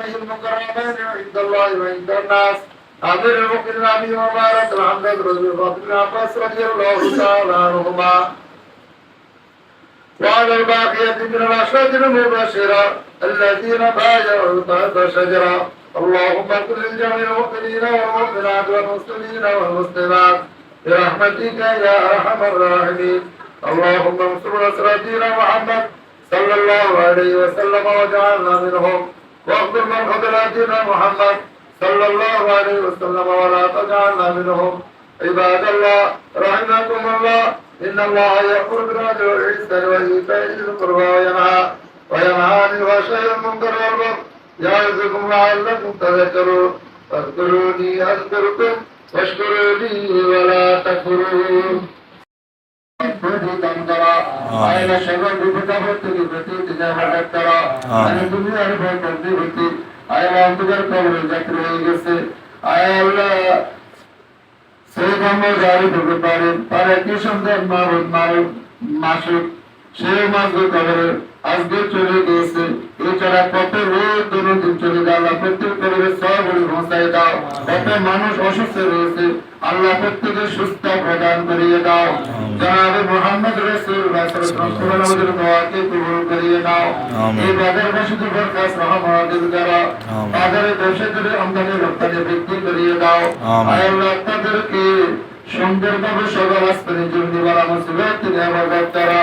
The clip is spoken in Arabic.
المكرمين عند الله وعند الناس أمير المؤمنين أبي مبارك الحمد الله بن عباس رضي الله تعالى عنهما وعلى الباقية من العشرة المبشرة الذين بايعوا تحت شجرة اللهم اغفر للجميع المؤمنين والمؤمنات والمسلمين والمسلمات برحمتك يا أرحم الراحمين اللهم انصر نصر دين محمد صلى الله عليه وسلم وجعلنا منهم واغفر من خذل دين محمد صلى الله عليه وسلم ولا تجعلنا منهم عباد الله رحمكم الله إن الله يأمر بالعدل والإحسان وإيتاء ذي القربى وينهى وينهى عن الفحشاء والمنكر والبغي يعظكم لعلكم تذكرون فاذكروني أذكركم واشكروا لي ولا تكفرون প্রতিদান করা আয়না সেবা বিপদাপদ থেকে প্রতি দিনাবাদ করা আমি দুনিয়ার ভয় করতে কবরে হয়ে গেছে। আয় আল্লাহ সেই পারে তার একই সন্তান মারুদ মারুদ মাসুদ সে মাসুদ কবরে আজকে চলে গিয়েছে। এছাড়া কত রোজ দৈনন্দিন চলে গেল প্রত্যেক কত মানুষ অসুস্থ রয়েছে। আল্লাহ প্রত্যেকের সুস্থ প্রদান করিয়ে দাও। জনাবে জন্য বলা মুসিবত তিনি আমার বক্তারা